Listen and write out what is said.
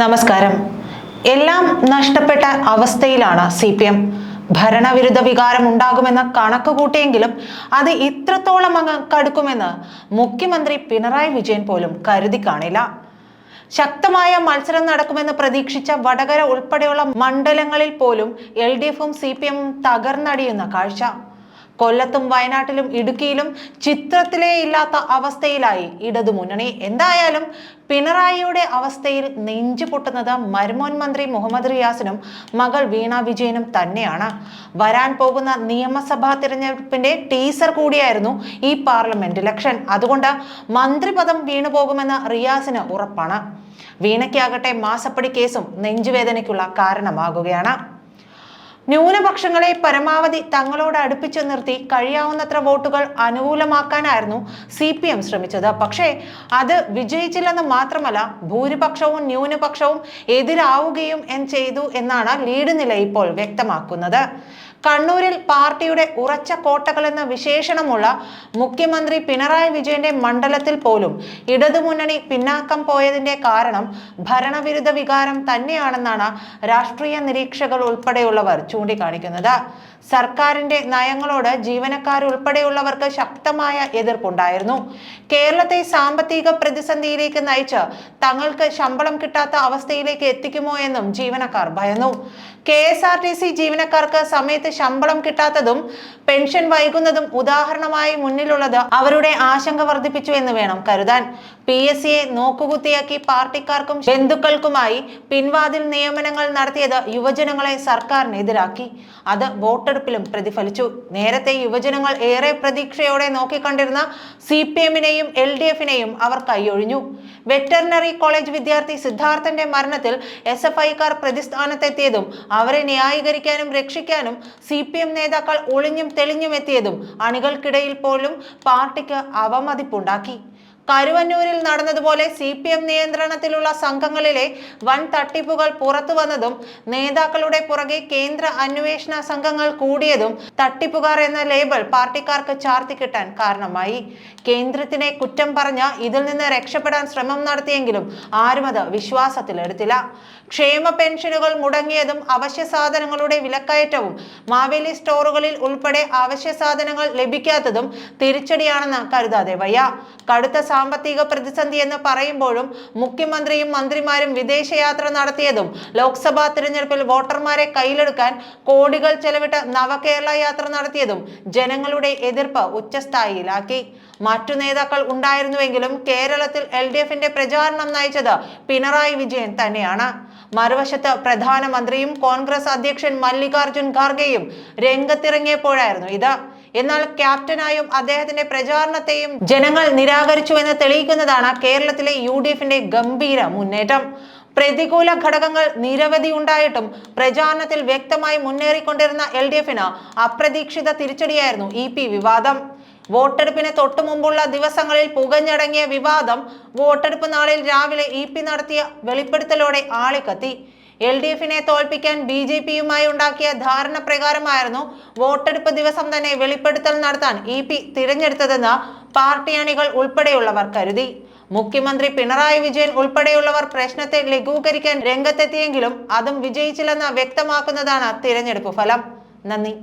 നമസ്കാരം. എല്ലാം നഷ്ടപ്പെട്ട അവസ്ഥയിലാണ് സി പി എം. ഭരണവിരുദ്ധ വികാരം ഉണ്ടാകുമെന്ന് കണക്ക് കൂട്ടിയെങ്കിലും അത് ഇത്രത്തോളം അങ്ങ് കടുക്കുമെന്ന് മുഖ്യമന്ത്രി പിണറായി വിജയൻ പോലും കരുതി കാണില്ല. ശക്തമായ മത്സരം നടക്കുമെന്ന് പ്രതീക്ഷിച്ച വടകര ഉൾപ്പെടെയുള്ള മണ്ഡലങ്ങളിൽ പോലും എൽ ഡി എഫും സി പി എമ്മും തകർന്നടിയുന്ന കാഴ്ച. കൊല്ലത്തും വയനാട്ടിലും ഇടുക്കിയിലും ചിത്രത്തിലേ ഇല്ലാത്ത അവസ്ഥയിലായി ഇടതുമുന്നണി എന്തായാലും പിണറായിയുടെ അവസ്ഥയിൽ നെഞ്ചു പൊട്ടുന്നത് മരുമോൻ മന്ത്രി മുഹമ്മദ് റിയാസിനും മകൾ വീണ വിജയനും തന്നെയാണ്. വരാൻ പോകുന്ന നിയമസഭാ തിരഞ്ഞെടുപ്പിന്റെ ടീസർ കൂടിയായിരുന്നു ഈ പാർലമെന്റ് ഇലക്ഷൻ. അതുകൊണ്ട് മന്ത്രിപദം വീണുപോകുമെന്ന് റിയാസിന് ഉറപ്പാണ്. വീണയ്ക്കാകട്ടെ മാസപ്പടി കേസും നെഞ്ചുവേദനയ്ക്കുള്ള കാരണമാകുകയാണ്. ന്യൂനപക്ഷങ്ങളെ പരമാവധി തങ്ങളോട് അടുപ്പിച്ചു നിർത്തി കഴിയാവുന്നത്ര വോട്ടുകൾ അനുകൂലമാക്കാനായിരുന്നു സി പി എം ശ്രമിച്ചത്. പക്ഷേ അത് വിജയിച്ചില്ലെന്ന് മാത്രമല്ല ഭൂരിപക്ഷവും ന്യൂനപക്ഷവും എതിരാവുകയും ചെയ്തു എന്നാണ് ലീഡ് നില ഇപ്പോൾ വ്യക്തമാക്കുന്നത്. കണ്ണൂരിൽ പാർട്ടിയുടെ ഉറച്ച കോട്ടകൾ എന്ന വിശേഷണമുള്ള മുഖ്യമന്ത്രി പിണറായി വിജയന്റെ മണ്ഡലത്തിൽ പോലും ഇടതുമുന്നണി പിന്നാക്കം പോയതിന്റെ കാരണം ഭരണവിരുദ്ധ വികാരം തന്നെയാണെന്നാണ് രാഷ്ട്രീയ നിരീക്ഷകർ ഉൾപ്പെടെയുള്ളവർ ചൂണ്ടിക്കാണിക്കുന്നത്. സർക്കാരിന്റെ നയങ്ങളോട് ജീവനക്കാരുൾപ്പെടെയുള്ളവർക്ക് ശക്തമായ എതിർപ്പുണ്ടായിരുന്നു. കേരളത്തെ സാമ്പത്തിക പ്രതിസന്ധിയിലേക്ക് നയിച്ച് തങ്ങൾക്ക് ശമ്പളം കിട്ടാത്ത അവസ്ഥയിലേക്ക് എത്തിക്കുമോ എന്നും ജീവനക്കാർ ഭയന്നു. K S R T C ജീവനക്കാർക്ക് സമയത്ത് ശമ്പളം കിട്ടാത്തതും പെൻഷൻ വൈകുന്നതും ഉദാഹരണമായി മുന്നിലുള്ളത് അവരുടെ ആശങ്ക വർദ്ധിപ്പിച്ചു എന്ന് വേണം കരുതാൻ. പി എസ് സിയെ നോക്കുകുത്തിയാക്കി പാർട്ടിക്കാർക്കും ബന്ധുക്കൾക്കുമായി പിൻവാതിൽ നിയമനങ്ങൾ നടത്തിയത് യുവജനങ്ങളെ സർക്കാരിനെതിരാക്കി അത് വോട്ടെടുപ്പിലും പ്രതിഫലിച്ചു. നേരത്തെ യുവജനങ്ങൾ ഏറെ പ്രതീക്ഷയോടെ നോക്കിക്കണ്ടിരുന്ന സി പി എമ്മിനെയും എൽ ഡി എഫിനെയും അവർ കൈയൊഴിഞ്ഞു. വെറ്ററിനറി കോളേജ് വിദ്യാർത്ഥി സിദ്ധാർത്ഥന്റെ മരണത്തിൽ എസ് എഫ് ഐക്കാർ പ്രതിസ്ഥാനത്തെത്തിയതും അവരെ ന്യായീകരിക്കാനും രക്ഷിക്കാനും സി പി എം നേതാക്കൾ ഒളിഞ്ഞും തെളിഞ്ഞും എത്തിയതും അണികൾക്കിടയിൽ പോലും പാർട്ടിക്ക് അവമതിപ്പുണ്ടാക്കി. കരുവന്നൂരിൽ നടന്നതുപോലെ സി പി എം നിയന്ത്രണത്തിലുള്ള സംഘങ്ങളിലെ വൻ തട്ടിപ്പുകൾ പുറത്തു വന്നതും നേതാക്കളുടെ പുറകെ കേന്ദ്ര അന്വേഷണ സംഘങ്ങൾ കൂടിയതും തട്ടിപ്പുകാർ എന്ന ലേബൽ പാർട്ടിക്കാർക്ക് ചാർത്തി കിട്ടാൻ കാരണമായി. കേന്ദ്രത്തിനെ കുറ്റം പറഞ്ഞ ഇതിൽ നിന്ന് രക്ഷപ്പെടാൻ ശ്രമം നടത്തിയെങ്കിലും ആരും അത് വിശ്വാസത്തിലെടുത്തില്ല. ക്ഷേമ പെൻഷനുകൾ മുടങ്ങിയതും അവശ്യ സാധനങ്ങളുടെ വിലക്കയറ്റവും മാവേലി സ്റ്റോറുകളിൽ ഉൾപ്പെടെ അവശ്യ സാധനങ്ങൾ ലഭിക്കാത്തതും തിരിച്ചടിയാണെന്ന് കരുതാതെ വയ്യ. കടുത്ത സാമ്പത്തിക പ്രതിസന്ധി എന്ന് പറയുമ്പോഴും മുഖ്യമന്ത്രിയും മന്ത്രിമാരും വിദേശയാത്ര നടത്തിയതും ലോക്സഭാ തിരഞ്ഞെടുപ്പിൽ വോട്ടർമാരെ കയ്യിലെടുക്കാൻ കോടികൾ ചെലവിട്ട് നവകേരള യാത്ര നടത്തിയതും ജനങ്ങളുടെ എതിർപ്പ് ഉച്ചസ്ഥായിയിലാക്കി. മറ്റു നേതാക്കൾ ഉണ്ടായിരുന്നുവെങ്കിലും കേരളത്തിൽ എൽ ഡി എഫിന്റെ പ്രചാരണം നയിച്ചത് പിണറായി വിജയൻ തന്നെയാണ്. മറുവശത്ത് പ്രധാനമന്ത്രിയും കോൺഗ്രസ് അധ്യക്ഷൻ മല്ലികാർജുൻ ഖാർഗെയും രംഗത്തിറങ്ങിയപ്പോഴായിരുന്നു ഇത്. എന്നാൽ ക്യാപ്റ്റനായും അദ്ദേഹത്തിന്റെ പ്രചാരണത്തെയും ജനങ്ങൾ നിരാകരിച്ചു എന്ന് തെളിയിക്കുന്നതാണ് കേരളത്തിലെ യു ഗംഭീര മുന്നേറ്റം. പ്രതികൂല ഘടകങ്ങൾ നിരവധി ഉണ്ടായിട്ടും പ്രചാരണത്തിൽ വ്യക്തമായി മുന്നേറിക്കൊണ്ടിരുന്ന എൽ ഡി എഫിന് അപ്രതീക്ഷിത തിരിച്ചടിയായിരുന്നു ഇ പി വിവാദം. വോട്ടെടുപ്പിന് തൊട്ടു മുമ്പുള്ള ദിവസങ്ങളിൽ പുകഞ്ഞടങ്ങിയ വിവാദം വോട്ടെടുപ്പ് നാളിൽ രാവിലെ ഇ പി നടത്തിയ വെളിപ്പെടുത്തലോടെ ആളിക്കത്തി. എൽ ഡി എഫിനെ തോൽപ്പിക്കാൻ ബി ജെ പിയുമായി ഉണ്ടാക്കിയ ധാരണ പ്രകാരമായിരുന്നു വോട്ടെടുപ്പ് ദിവസം തന്നെ വെളിപ്പെടുത്തൽ നടത്താൻ ഇ പി തിരഞ്ഞെടുത്തതെന്ന് പാർട്ടി അണികൾ ഉൾപ്പെടെയുള്ളവർ കരുതി. മുഖ്യമന്ത്രി പിണറായി വിജയൻ ഉൾപ്പെടെയുള്ളവർ പ്രശ്നത്തെ ലഘൂകരിക്കാൻ രംഗത്തെത്തിയെങ്കിലും അതും വിജയിച്ചില്ലെന്ന് വ്യക്തമാക്കുന്നതാണ് തിരഞ്ഞെടുപ്പ് ഫലം. നന്ദി.